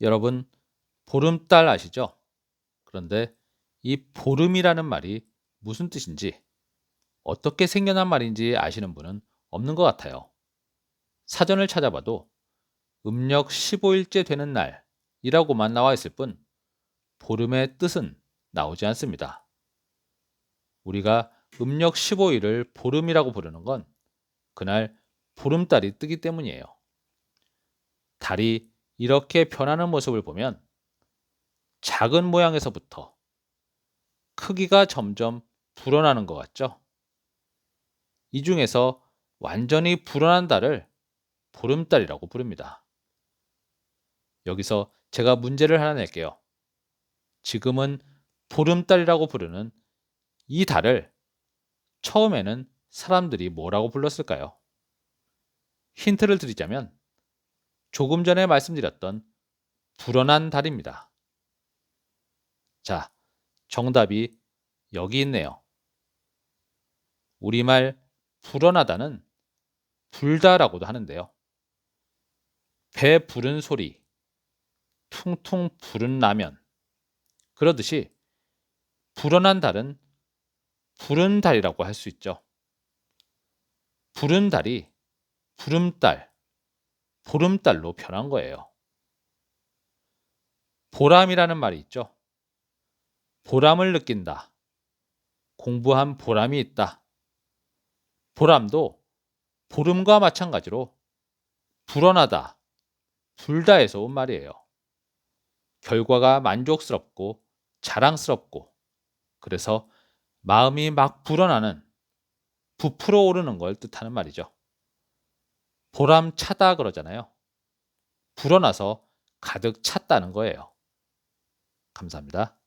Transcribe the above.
여러분, 보름달 아시죠? 그런데 이 보름이라는 말이 무슨 뜻인지, 어떻게 생겨난 말인지 아시는 분은 없는 것 같아요. 사전을 찾아봐도 음력 15일째 되는 날이라고만 나와 있을 뿐, 보름의 뜻은 나오지 않습니다. 우리가 음력 15일을 보름이라고 부르는 건 그날 보름달이 뜨기 때문이에요. 달이 이렇게 변하는 모습을 보면 작은 모양에서부터 크기가 점점 불어나는 것 같죠? 이 중에서 완전히 불어난 달을 보름달이라고 부릅니다. 여기서 제가 문제를 하나 낼게요. 지금은 보름달이라고 부르는 이 달을 처음에는 사람들이 뭐라고 불렀을까요? 힌트를 드리자면 조금 전에 말씀드렸던 불어난 달입니다. 자, 정답이 여기 있네요. 우리말 불어나다는 불다라고도 하는데요. 배 부른 소리, 퉁퉁 부른 라면. 그러듯이 불어난 달은 부른 달이라고 할 수 있죠. 부른 달이 부름달, 보름달로 변한 거예요. 보람이라는 말이 있죠. 보람을 느낀다. 공부한 보람이 있다. 보람도 보름과 마찬가지로 불어나다, 불다에서 온 말이에요. 결과가 만족스럽고 자랑스럽고 그래서 마음이 막 불어나는 부풀어 오르는 걸 뜻하는 말이죠. 보람차다 그러잖아요. 불어나서 가득 찼다는 거예요. 감사합니다.